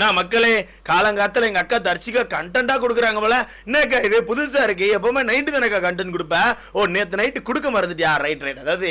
நான் மக்களே காலங்காத்தில் எங்கள் அக்கா தரிசிக்க கண்டென்ட்டா கொடுக்குறாங்க போல. என்னக்கா இது? புதுசாக இருக்கு. எப்பவுமே நைட்டு தானக்கா கண்டென்ட் கொடுப்பேன் ஓ நேற்று நைட்டு கொடுக்க மறந்துட்டியா? ரைட் ரைட் அதாவது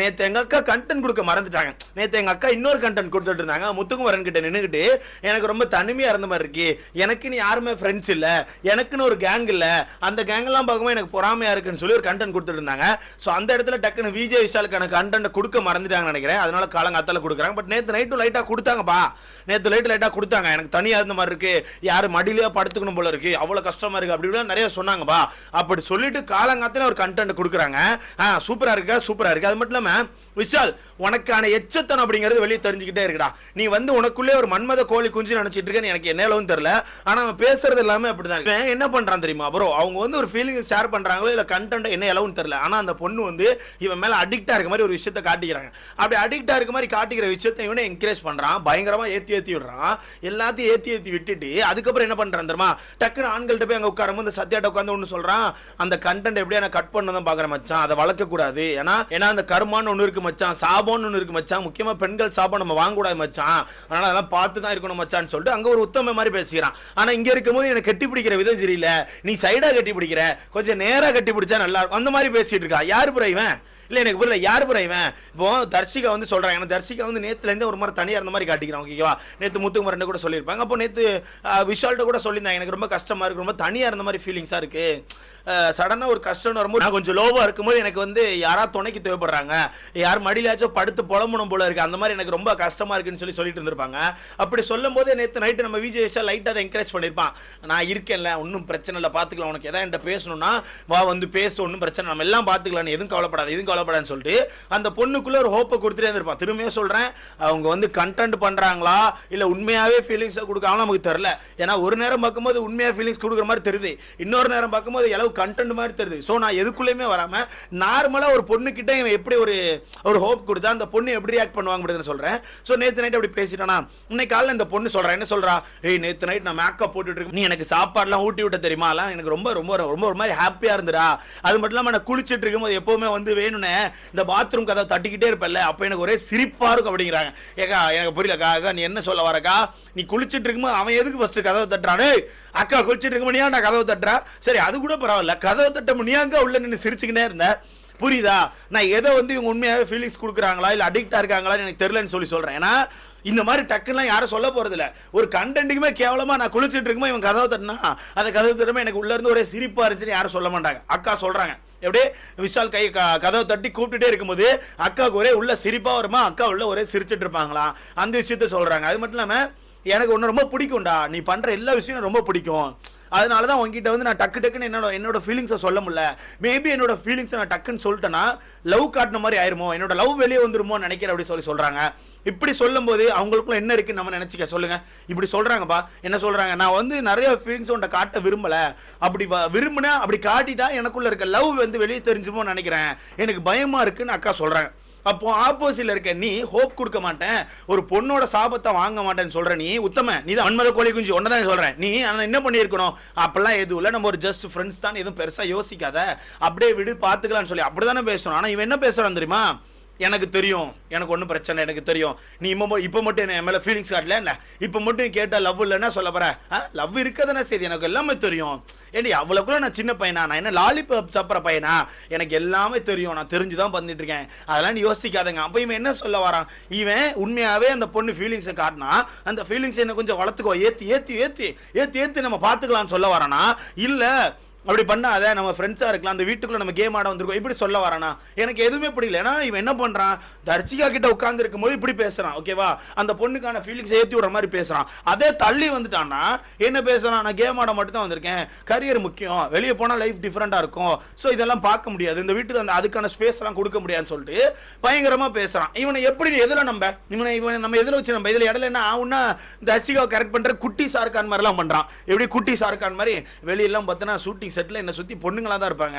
நேற்று எங்கள் அக்கா கண்டென்ட் கொடுக்க மறந்துட்டாங்க. நேற்று எங்கள் அக்கா இன்னொரு கண்டென்ட் கொடுத்துட்டு இருந்தாங்க. முத்துக்குமரன் கிட்ட நின்னுக்கிட்டு எனக்கு ரொம்ப தனிமையாக இருந்த மாதிரி இருக்கு. எனக்குன்னு யாருமே ஃப்ரெண்ட்ஸ் இல்லை. எனக்குன்னு ஒரு கேங் இல்லை. அந்த கேங்கெல்லாம் பார்க்கும்போது எனக்கு பொறாமையாக இருக்குன்னு சொல்லி ஒரு கண்டென்ட் கொடுத்துட்டு இருந்தாங்க. ஸோ அந்த இடத்துல டக்குன்னு விஜய் விஷாலுக்கான கண்டென்ட் கொடுக்க மறந்துட்டாங்கன்னு நினைக்கிறேன். அதனால காலங்காத்தால கொடுக்குறாங்க. பட் நேற்று நைட்டு லைட்டாக கொடுத்தாங்கப்பா. நேற்று லைட்டு லைட்டாக கொடுத்தாங்க. எனக்கு தனியாக இருந்த மாதிரி இருக்குது யார் மடியிலேயே படுத்துக்கணும் போல இருக்குது அவ்வளோ கஷ்டமாக இருக்குது அப்படி நிறைய சொன்னாங்கப்பா அப்படி சொல்லிட்டு காலங்காத்தில் ஒரு கண்டென்ட் கொடுக்குறாங்க. ஆ சூப்பராக இருக்கா? சூப்பராக இருக்குது அது மட்டும் இல்லாமல் விஷால் உனக்கான எச்சத்தனம் அப்படிங்கிறது வெளியே தெரிஞ்சுக்கிட்டே இருக்குடா. நீ வந்து உனக்குள்ளே ஒரு மன்மத கோழி குஞ்சு நினச்சிட்டு இருக்கேன்னு எனக்கு என்ன அளவுன்னு தெரியல. ஆனா அவன் பேசுறது எல்லாமே அப்படிதான் இருக்கு. என்ன பண்ணுறான் தெரியுமா ப்ரோ அவங்க வந்து ஒரு ஃபீலிங் ஷேர் பண்ணுறாங்களோ இல்லை கண்டென்ட் என்ன அளவுன்னு தெரில ஆனால் அந்த பொண்ணு வந்து இவன் மேலே அடிக்டாக இருக்க மாதிரி ஒரு விஷயத்தை காட்டிக்கிறாங்க. அப்படி அடிக்டாக இருக்க மாதிரி காட்டிக்கிற விஷயத்தை இவனே என்கரேஜ் பண்ணுறான் பயங்கரமாக ஏற்றி ஏற்றி விடுறான். எல்லாத்தையும் ஏற்றி ஏற்றி விட்டுட்டு அதுக்கப்புறம் என்ன பண்ணுறேன் தெரியுமா? டக்குன்னு ஆண்கள்கிட்ட போய் அங்கே உட்காரும்போது சத்யாட்ட உட்காந்து ஒன்று சொல்கிறான் அந்த கண்டென்ட் எப்படியா நான் கட் பண்ண தான் மச்சான். அதை வளர்க்கக்கூடாது ஏன்னா ஏன்னா அந்த கருமான்னு ஒன்று இருக்கு மச்சான். சாபம்னு ஒன்று இருக்கு மச்சான். முக்கியமாக பெண்கள் சாபம் நம்ம வாங்கக்கூடாது மச்சான். அதனால் அதெல்லாம் பார்த்து தான் இருக்கணும் மச்சான்னு சொல்லிட்டு அங்கே ஒரு உத்தம மாதிரி பேசுகிறான் ஆனால் இங்கே இருக்கும்போது எனக்கு கட்டி பிடிக்கிற விதம் சரியில்லை. நீ சைடாக கட்டி பிடிக்கிற. கொஞ்சம் நேராக கட்டி பிடிச்சா நல்லா இருக்கும். அந்த மாதிரி பேசிகிட்டு இருக்கா. யார் புற இவன்? இல்ல எனக்கு புரியல. யார் புற இவன்? இப்போ தர்ஷிகா வந்து சொல்கிறாங்க ஏன்னா தர்ஷிகா வந்து நேற்றுலேருந்து இருந்து ஒரு மாதிரி தனியாக இருந்த மாதிரி காட்டிக்கிறான். ஓகேவா? நேத்து முத்துக்குமரன் கூட சொல்லியிருப்பாங்க. அப்போ நேத்து விஷால்கிட்ட கூட சொல்லியிருந்தாங்க. எனக்கு ரொம்ப கஷ்டமா இருக்கு. ரொம்ப தனியாக இருந்த மாதிரி ஃபீலிங்ஸா இருக்கு. சடனாக ஒரு கஷ்டம் வரும்போது நான் கொஞ்சம் லோவாக இருக்கும்போது எனக்கு வந்து யாரா துணைக்கு தேவைப்படுறாங்க. யார் மடியிலாச்சும் படுத்து புலம்பணும் போல இருக்கு. அந்த மாதிரி எனக்கு ரொம்ப கஷ்டமாக இருக்குன்னு சொல்லி சொல்லிட்டு இருந்திருப்பாங்க. அப்படி சொல்லும் போதே நேற்று நைட்டு நம்ம விஜய் விஷால் லைட்டாக அதை என்கரேஜ் பண்ணியிருப்பான் நான் இருக்கேன்ல ஒன்றும் பிரச்சனை இல்லை பார்த்துக்கலாம் உனக்கு எதாவது என்கிட்ட பேசணும்னா வா வந்து பேச ஒன்றும் பிரச்சனை நம்ம எல்லாம் பார்த்துக்கலாம் எதுவும் கவலைப்படாது எதுவும் கவலைப்படாதுன்னு சொல்லிட்டு அந்த பொண்ணுக்குள்ளே ஒரு ஹோப்பை கொடுத்துட்டே இருந்திருப்பான். திரும்பியும் சொல்கிறேன் அவங்க வந்து கண்டென்ட் பண்ணுறாங்களா இல்லை உண்மையாகவே ஃபீலிங்ஸை கொடுக்காங்களா? நமக்கு தெரில ஏன்னா ஒரு நேரம் பார்க்கும்போது உண்மையாக ஃபீலிங்ஸ் கொடுக்குற மாதிரி தெரியுது. இன்னொரு நேரம் பார்க்கும்போது ஏதோ கண்டென்ட் மாதிரி தெரியுது ஸோ நான் எதுக்குள்ளேயுமே வராம நார்மலா ஒரு பொண்ணு கிட்ட இவன் எப்படி ஒரு ஒரு ஹோப் கொடுத்தா அந்த பொண்ணு எப்படி ரியாக்ட் பண்ணுவாங்க சொல்றேன். ஸோ நேத்து நைட் அப்படி பேசிட்டானா இன்னைக்கு காலைல இந்த பொண்ணு சொல்கிறேன் என்ன சொல்கிறா ஏய் நேத்து நைட் நான் மேக்கப் போட்டுட்டு இருக்கேன். நீ எனக்கு சாப்பாடுலாம் ஊட்டி விட்ட தெரியுமா? எனக்கு ரொம்ப ரொம்ப ரொம்ப ஒரு மாதிரி ஹாப்பியா இருந்துடா. அது மட்டும் இல்லாம நான் குளிச்சுட்டு இருக்கும்போது எப்போவுமே வந்து வேணும்னே இந்த பாத்ரூம் கதை தட்டிக்கிட்டே இருப்பல்ல அப்போ எனக்கு ஒரே சிரிப்பா இருக்கும் அப்படிங்கிறாங்க. ஏக்கா எனக்கு புரியலக்கா அக்கா நீ என்ன சொல்ல வரக்கா நீ குளிச்சுட்டு இருக்கும்போது அவன் எதுக்கு ஃபஸ்ட்டு கதவை தட்டுறானே? அக்கா குளிச்சுட்டு இருக்கும்போது நான் கதவை தட்டுறா? சரி அது கூட பரவாயில்ல. கதவை தட்ட நீங்க உள்ள நின்று சிரிச்சுக்கிட்டே இருந்தேன் புரியுதா? நான் எதை வந்து இவங்க உண்மையாகவே ஃபீலிங்ஸ் கொடுக்குறாங்களா இல்லை அடிக்டாக இருக்காங்களான்னு எனக்கு தெரியலன்னு சொல்லி சொல்றேன். ஏன்னா இந்த மாதிரி டக்குலாம் யாரும் சொல்ல போறது ஒரு கண்டென்ட்டுக்குமே கேவலமாக நான் குளிச்சிட்டு இருக்கும்போது இவன் கதவை தட்டினா அந்த கதவை தட்டுமே எனக்கு உள்ள இருந்து ஒரே சிரிப்பாக இருந்துச்சுன்னு யாரும் சொல்ல மாட்டாங்க. அக்கா சொல்றாங்க. எப்படியே விஷால் கை க- கதவை தட்டி கூப்பிட்டுட்டே இருக்கும்போது அக்காவுக்கு ஒரே உள்ள சிரிப்பாக வருமா? அக்கா உள்ள ஒரே சிரிச்சிட்டு இருப்பாங்களாம் அந்த விஷயத்த சொல்கிறாங்க அது மட்டும் இல்லாமல் எனக்கு ஒன்று ரொம்ப பிடிக்கும்டா. நீ பண்ணுற எல்லா விஷயமும் ரொம்ப பிடிக்கும். அதனால தான் உங்ககிட்ட வந்து நான் டக்கு டக்குன்னு என்னோட என்னோட ஃபீலிங்ஸை சொல்ல முடியல. மேபி என்னோட ஃபீலிங்ஸை நான் டக்குன்னு சொல்லிட்டேன்னா லவ் காட்டின மாதிரி ஆயிருமோ? என்னோட லவ் வெளியே வந்துருமோ நினைக்கிறேன் அப்படி சொல்லி சொல்கிறாங்க இப்படி சொல்லும்போது அவங்களுக்குள்ள என்ன இருக்குன்னு நம்ம நினச்சிக்க சொல்லுங்கள் இப்படி சொல்கிறாங்கப்பா என்ன சொல்கிறாங்க நான் வந்து நிறைய ஃபீலிங்ஸ் உன்ட்ட காட்ட விரும்பலை. அப்படி விரும்பினா அப்படி காட்டிட்டா எனக்குள்ளே இருக்க லவ் வந்து வெளியே தெரிஞ்சுமோ நினைக்கிறேன். எனக்கு பயமாக இருக்குன்னு அக்கா சொல்கிறேன் அப்போ ஆப்போசிட்ல இருக்க நீ ஹோப் கொடுக்க மாட்டேன். ஒரு பொண்ணோட சாபத்தை வாங்க மாட்டேன்னு சொல்ற நீ உத்தம நீ தான் அன்மத கோழி குஞ்சு ஒன்னதான் சொல்றேன். நீ ஆனால் என்ன பண்ணியிருக்கணும்? அப்பெல்லாம் எதுவும் இல்லை. நம்ம ஒரு ஜஸ்ட் ஃப்ரெண்ட்ஸ் தான் எதுவும் பெருசாக யோசிக்காத. அப்படியே விடு பார்த்துக்கலாம்னு சொல்லி அப்படிதானே பேசுறோம் ஆனால் இவன் என்ன பேசுறான் தெரியுமா? எனக்கு தெரியும். எனக்கு ஒன்றும் பிரச்சனை எனக்கு தெரியும். நீ இப்போ இப்போ மட்டும் என்ன என் மேலே ஃபீலிங்ஸ் காட்டல இல்லை இப்போ மட்டும் கேட்டால் லவ் இல்லைன்னா சொல்ல போற. லவ் இருக்கதானே சரி எனக்கு எல்லாமே தெரியும். ஏண்டி அவ்வளோக்குள்ள நான் சின்ன பையனா? நான் என்ன லாலிபாப் சாப்பிட்ற பையனா? எனக்கு எல்லாமே தெரியும். நான் தெரிஞ்சு தான் பண்ணிட்டு இருக்கேன் அதெல்லாம் நீ யோசிக்காதங்க. அப்போ இவன் என்ன சொல்ல வரான்? இவன் உண்மையாகவே அந்த பொண்ணு ஃபீலிங்ஸை காட்டினா அந்த ஃபீலிங்ஸ் என்ன கொஞ்சம் வளர்த்துக்கோ. ஏற்றி ஏற்றி ஏற்றி ஏற்றி ஏற்றி நம்ம பார்த்துக்கலாம்னு சொல்ல வரானா? இல்லை அப்படி பண்ணாத நம்ம ஃப்ரெண்ட்ஸாக இருக்கலாம். அந்த வீட்டுக்குள்ளே நம்ம கேம் ஆட வந்திருக்கோம். இப்படி சொல்ல வரானா? எனக்கு எதுவுமே பிடிக்கல ஏன்னா இவன் என்ன பண்ணுறான் தர்ச்சிகா கிட்ட உட்கார்ந்து இருக்கும்போது இப்படி பேசுகிறான் ஓகேவா அந்த பொண்ணுக்கான ஃபீலிங்ஸ் ஏற்றி விடுற மாதிரி பேசுகிறான் அதே தள்ளி வந்துட்டான்னா என்ன பேசுகிறான் நான் கேம் ஆட மட்டும் தான் வந்திருக்கேன். கரியர் முக்கியம். வெளியே போனால் லைஃப் டிஃப்ரெண்ட்டாக இருக்கும். ஸோ இதெல்லாம் பார்க்க முடியாது. இந்த வீட்டுக்கு அந்த அதுக்கான ஸ்பேஸ்லாம் கொடுக்க முடியாதுன்னு சொல்லிட்டு பயங்கரமாக பேசுகிறான் இவனை எப்படி எதில் நம்ம இவனை இவனை நம்ம எதில் வச்சு நம்ம இதில் இடையில என்ன ஆகும்னா தர்ச்சிகாவை கரெக்ட் பண்ணுற குட்டி சார்கான் மாதிரிலாம் பண்ணுறான் எப்படி குட்டி சார்கான் மாதிரி? வெளியெல்லாம் பார்த்தோன்னா ஷூட்டிங் ஷூட்டிங் செட்டில் என்னை சுற்றி பொண்ணுங்களாக தான் இருப்பாங்க.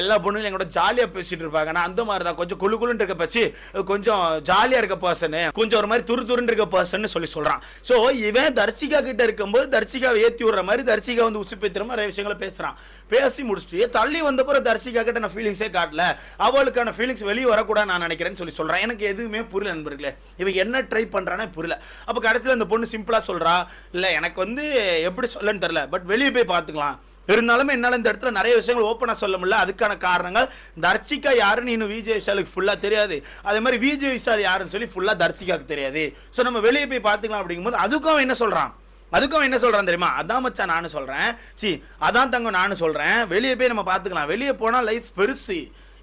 எல்லா பொண்ணுங்களும் எங்களோட ஜாலியாக பேசிட்டு இருப்பாங்க. நான் அந்த மாதிரி தான். கொஞ்சம் குழு குழுன்னு இருக்க பச்சு கொஞ்சம் ஜாலியாக இருக்க பர்சனு கொஞ்சம் ஒரு மாதிரி துரு துருன்னு இருக்க பர்சன் சொல்லி சொல்கிறான் ஸோ இவன் தர்ஷிகா கிட்ட இருக்கும்போது தர்ஷிகாவை ஏற்றி விடுற மாதிரி தர்சிகா வந்து உசுப்பேத்துற மாதிரி நிறைய விஷயங்களை பேசுகிறான் பேசி முடிச்சுட்டு தள்ளி வந்தப்பறம் தர்சிகா தர்ஷிகா கிட்ட நான் ஃபீலிங்ஸே காட்டல. அவளுக்கான ஃபீலிங்ஸ் வெளியே வரக்கூடாது நான் நினைக்கிறேன்னு சொல்லி சொல்கிறேன் எனக்கு எதுவுமே புரியல நண்பர்களே. இவன் என்ன ட்ரை பண்ணுறானே புரியல. அப்போ கடைசியில் அந்த பொண்ணு சிம்பிளாக சொல்கிறா இல்லை எனக்கு வந்து எப்படி சொல்லன்னு தெரில பட் வெளியே போய் பார்த்துக்கலாம். இருந்தாலும் என்னால் இந்த இடத்துல நிறைய விஷயங்கள் ஓப்பனாக சொல்ல முடியல. அதுக்கான காரணங்கள் தர்ஷிகா யாருன்னு இன்னும் விஜய் விஷாலுக்கு ஃபுல்லாக தெரியாது. அதே மாதிரி விஜய் விஷால் யாருன்னு சொல்லி ஃபுல்லாக தர்ஷிகாவுக்கு தெரியாது. ஸோ நம்ம வெளியே போய் பார்த்துக்கலாம் அப்படிங்கும்போது அதுக்கும் அவன் என்ன சொல்கிறான் அதுக்கும் அவன் என்ன சொல்கிறான் தெரியுமா? அதான் மச்சான் நானும் சொல்கிறேன் சி அதான் தங்கம் நானும் சொல்கிறேன் வெளியே போய் நம்ம பார்த்துக்கலாம். வெளியே போனால் லைஃப் பெருசு.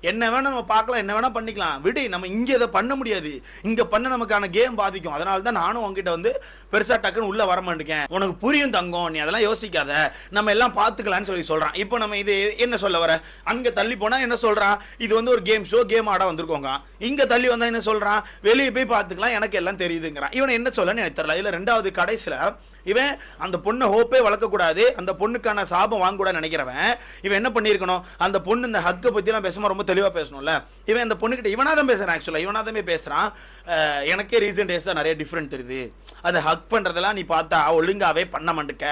என்ன வேணா நம்ம பார்க்கலாம் என்ன வேணா பண்ணிக்கலாம். விடு நம்ம இங்கே இதை பண்ண முடியாது. இங்கே பண்ண நமக்கான கேம் பாதிக்கும். அதனால தான் நானும் உங்ககிட்ட வந்து பெருசாக டக்குன்னு உள்ளே வர மாட்டேங்க உனக்கு புரியும் தங்கம் நீ அதெல்லாம் யோசிக்காத. நம்ம எல்லாம் பார்த்துக்கலாம்னு சொல்லி சொல்கிறான் இப்போ நம்ம இது என்ன சொல்ல வர? அங்கே தள்ளி போனால் என்ன சொல்கிறான் இது வந்து ஒரு கேம் ஷோ கேம் ஆட வந்திருக்கோங்க. இங்கே தள்ளி வந்தால் என்ன சொல்கிறான் வெளியே போய் பார்த்துக்கலாம் எனக்கு எல்லாம் தெரியுதுங்கிறான். இவனை என்ன சொல்லன்னு எனக்கு தெரியல இதில் ரெண்டாவது கடைசியில் இவன் அந்த பொண்ணை ஹோப்பே வளர்க்கக்கூடாது அந்த பொண்ணுக்கான சாபம் வாங்கக்கூடாது நினைக்கிறவன் இவன் என்ன பண்ணியிருக்கணும்? அந்த பொண்ணு இந்த ஹக்கை பற்றிலாம் பேசும்போது ரொம்ப தெளிவாக பேசணும்ல. இவன் அந்த பொண்ணுக்கிட்ட இவனாக தான் பேசுகிறான் ஆக்சுவலாக இவனாக தான் பேசுகிறான் எனக்கே ரீசெண்ட் டேஸாக நிறைய டிஃப்ரெண்ட் தெரியுது. அதை ஹக் பண்ணுறதெல்லாம் நீ பார்த்தா ஒழுங்காவே பண்ண மாட்டேக்க.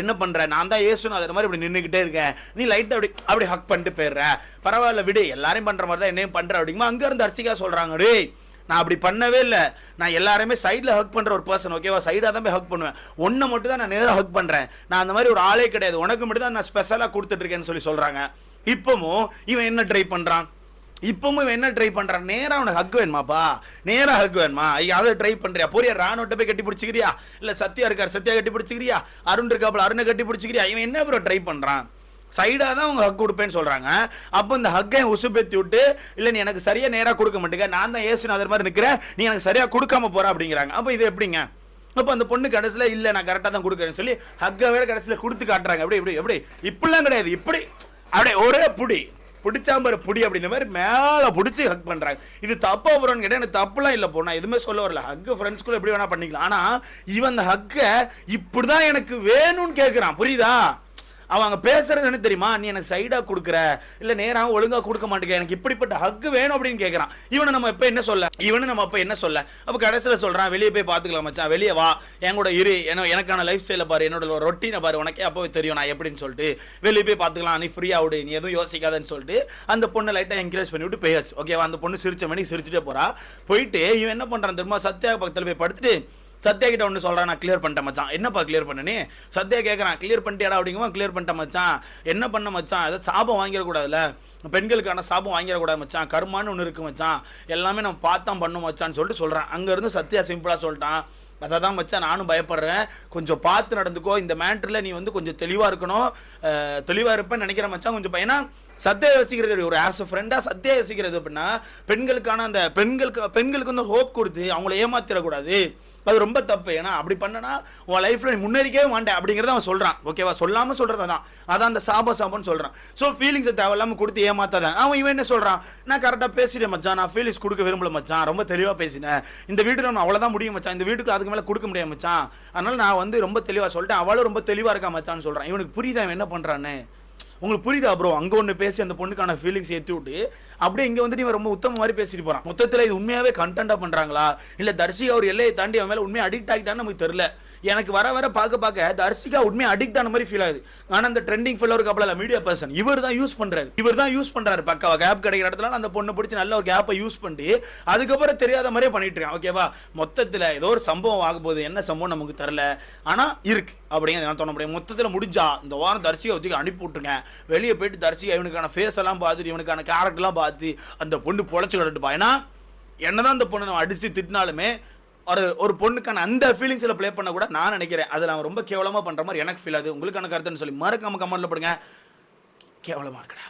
என்ன பண்ணுற நான் தான் ஏசுன்னு அது மாதிரி இப்படி நின்றுக்கிட்டே இருக்கேன். நீ லைட்டாக அப்படி அப்படி ஹக் பண்ணிட்டு போயிடுற. பரவாயில்ல விடு. எல்லாரையும் பண்ணுற மாதிரி தான் என்னையும் பண்ணுற அப்படிங்குமா அங்கேருந்து அரிசிக்காக சொல்கிறாங்க டேய் நான் அப்படி பண்ணவே இல்லை. நான் எல்லாருமே சைடில் ஹக் பண்ணுற ஒரு பர்சன் ஓகேவா சைடாக தான் போய் ஹக் பண்ணுவேன். ஒன்றை மட்டும் தான் நான் நேராக ஹக் பண்ணுறேன் நான் அந்த மாதிரி ஒரு ஆளே கிடையாது. உனக்கு மட்டும் தான் நான் ஸ்பெஷலாக கொடுத்துட்ருக்கேன்னு சொல்லி சொல்கிறாங்க இப்போவும் இவன் என்ன ட்ரை பண்ணுறான் இப்பவும் இவன் என்ன ட்ரை பண்ணுறான் நேராக அவனுக்கு ஹக் வேணுமாப்பா? நேராக ஹக் வேணுமா? ஐயா அதை ட்ரை பண்ணுறியா போறியா? ராணுவட்ட போய் கட்டி பிடிச்சிக்கிறியா? இல்லை சத்யா இருக்கார் சத்யா கட்டி பிடிச்சிக்கிறியா? அருண் இருக்காப்புல அருணை கட்டி பிடிச்சிக்கிறியா? இவன் என்ன ப்ரோ ட்ரை பண்ணுறான் சைடாக தான் அவங்க ஹக் கொடுப்பேன்னு சொல்கிறாங்க அப்போ இந்த ஹக்கை உசுப்பேத்தி விட்டு இல்லை நீ எனக்கு சரியாக நேராக கொடுக்க மாட்டேங்க. நான் தான் ஏசுநாதர் மாதிரி நிற்கிறேன் நீ எனக்கு சரியாக கொடுக்காம போகிற அப்படிங்கிறாங்க. அப்போ இது எப்படிங்க? அப்போ அந்த பொண்ணு கடைசியில் இல்லை நான் கரெக்டாக தான் கொடுக்குறேன்னு சொல்லி ஹக்கை வேறு கடைசியில் கொடுத்து காட்டுறாங்க. எப்படி இப்படி எப்படி இப்படிலாம் கிடையாது. இப்படி அப்படியே ஒரே புடி. பிடிச்சாம்பர் புடி அப்படின்ற மாதிரி மேலே பிடிச்சி ஹக் பண்ணுறாங்க இது தப்பா போகிறோன்னு கேட்டால் எனக்கு தப்புலாம் இல்லை போனா எதுவுமே சொல்ல வரல. ஹக்கு ஃப்ரெண்ட்ஸ்குள்ளே எப்படி வேணால் பண்ணிக்கலாம். ஆனால் இவன் அந்த ஹக்கை இப்படி தான் எனக்கு வேணும்னு கேட்குறான் புரியுதா? அவங்க பேசுறது என்ன தெரியுமா? நீ எனக்கு சைடாக கொடுக்குற. இல்லை நேராக ஒழுங்காக கொடுக்க மாட்டேங்க எனக்கு இப்படிப்பட்ட ஹக்கு வேணும் அப்படின்னு கேட்குறான் இவனை நம்ம இப்போ என்ன சொல்ல? இவனை நம்ம இப்போ என்ன சொல்ல? அப்போ கடைசியில் சொல்கிறான் வெளியே போய் பார்த்துக்கலாம் மச்சான். வெளியே வா. என் கூட இரு. என்ன எனக்கான லைஃப் ஸ்டைலை பாரு. என்னோட ரொட்டீனை பாரு. உனக்கே அப்போ தெரியும் நான் எப்படின்னு சொல்லிட்டு. வெளியே போய் பார்த்துக்கலாம் நீ ஃப்ரீயாக விடு. நீ எதுவும் யோசிக்காதன்னு சொல்லிட்டு அந்த பொண்ணை லைட்டாக என்கரேஜ் பண்ணிவிட்டு போயாச்சு. ஓகேவா அந்த பொண்ணு சிரிச்ச மணி சிரிச்சுட்டே போகிறா போயிட்டு இவன் என்ன பண்ணுறான் தெரியுமா? சத்யா பக்கத்தில் போய் படுத்துட்டு சத்யா கிட்ட ஒன்று சொல்கிறேன் நான் கிளியர் பண்ணிட்டேன் மச்சான். என்னப்பா கிளியர் பண்ணனே சத்யா கேட்குறான் கிளியர் பண்ணிட்டியாடா அப்படிங்கும்போது கிளியர் பண்ணிட்டேன் மச்சான். என்ன பண்ண மச்சான்? அதை சாபம் வாங்கிடக்கூடாதுல்ல? பெண்களுக்கான சாபம் வாங்கிடக்கூடாது மச்சான். கருமான்னு ஒன்று இருக்கு மச்சான். எல்லாமே நம்ம பார்த்தா பண்ணும் மச்சான்னு சொல்லிட்டு சொல்கிறேன் அங்கேருந்து சத்யா சிம்பிளாக சொல்லிட்டான். அதை தான் மச்சான் நானும் பயப்படுறேன். கொஞ்சம் பார்த்து நடந்துக்கோ. இந்த மேட்ரில் நீ வந்து கொஞ்சம் தெளிவாக இருக்கணும். தெளிவாக இருப்பேன்னு நினைக்கிறேன் மச்சான் கொஞ்சம் பையனா சத்தியா யோசிக்கிறது ஒரு ஆஸ் அ ஃப்ரெண்டாக சத்தியா யோசிக்கிறது அப்படின்னா பெண்களுக்கான அந்த பெண்களுக்கு பெண்களுக்கு வந்து ஹோப் கொடுத்து அவங்கள ஏமாத்திடக்கூடாது. அது ரொம்ப தப்பு. ஏன்னா அப்படி பண்ணனா உன் லைஃப்பில் நீ முன்னேறிக்கவே மாட்டேன் அப்படிங்கிறத அவன் சொல்கிறான் ஓகேவா சொல்லாமல் சொல்கிறது தான் அதான். அந்த சாபம் சாபம்னு சொல்கிறான் ஸோ ஃபீலிங்ஸை தேவையில்லாமல் கொடுத்து ஏமாத்தாதான் அவன் இவன் என்ன சொல்கிறான் நான் கரெக்டாக பேசிட்டேன் மச்சான். நான் ஃபீலிங்ஸ் கொடுக்க விரும்பல மச்சான். ரொம்ப தெளிவாக பேசினேன். இந்த வீட்டுக்கு நான் அவ்வளோதான் முடியும் மச்சான். இந்த வீட்டுக்கு அதுக்கு மேலே கொடுக்க முடியாது மச்சான். அதனால் நான் வந்து ரொம்ப தெளிவாக சொல்லிட்டேன். அவளும் ரொம்ப தெளிவாக இருக்கா மச்சான்னு சொல்கிறான் இவனுக்கு புரியுதா என்ன பண்ணுறான்னு உங்களுக்கு புரியுதா ப்ரோ அங்கே ஒன்று பேசி அந்த பொண்ணுக்கான ஃபீலிங்ஸ் ஏற்றி விட்டு அப்படியே இங்கே வந்துட்டு இவன் ரொம்ப உத்தம மாதிரி பேசிட்டு போகிறான் மொத்தத்தில் இது உண்மையாகவே கண்டென்ட்டாக பண்ணுறாங்களா இல்லை தர்ஷிகா ஒரு எல்லையை தாண்டி அவன் மேலே உண்மையாக அடிக்ட் ஆகிட்டான்னு நமக்கு தெரில எனக்கு வர வர பார்க்க பார்க்க தர்ஷிகா உண்மையாக அடிக்ட் ஆன மாதிரி ஃபீல் ஆகுது. ஆனால் அந்த ட்ரெண்டிங் ஃபெல்லோ ஒரு கப்பலில் மீடியா பர்சன் இவர் தான் யூஸ் பண்ணுறாரு இவர் தான் யூஸ் பண்ணுறாரு பக்காவா கேப் கிடைக்கிற இடத்துல அந்த பொண்ணை பிடிச்சி நல்ல ஒரு கேப்பை யூஸ் பண்ணி அதுக்கப்புறம் தெரியாத மாதிரியே பண்ணிட்டு இருக்கான். ஓகேவா மொத்தத்தில் ஏதோ ஒரு சம்பவம் ஆக போகுது. என்ன சம்பவம் நமக்கு தெரில ஆனால் இருக்கு. அப்படிங்கிறது நான் தோண முடியும். மொத்தத்தில் முடிஞ்சா இந்த வாரம் தர்ஷிகா ஒத்திக்கு அனுப்பி விட்டுருங்க. வெளியே போயிட்டு தர்ஷிகா இவனுக்கான ஃபேஸ் எல்லாம் பார்த்துட்டு இவனுக்கான கேரக்டர்லாம் பார்த்து அந்த பொண்ணு பொழைச்சு கிடட்டுப்பா ஏன்னா என்னதான் அந்த பொண்ணை நம்ம அடித்து திட்டினாலுமே ஒரு ஒரு பொண்ணுக்கான அந்த ஃபீலிங்ஸில் ப்ளே பண்ண கூட நான் நினைக்கிறேன். அதில் அவன் ரொம்ப கேவலமாக பண்ணுற மாதிரி எனக்கு ஃபீல் ஆகுது. உங்களுக்கான கருத்துன்னு சொல்லி மறக்காம கமெண்ட்ல போடுங்க. கேவலமாக இருக்கடா.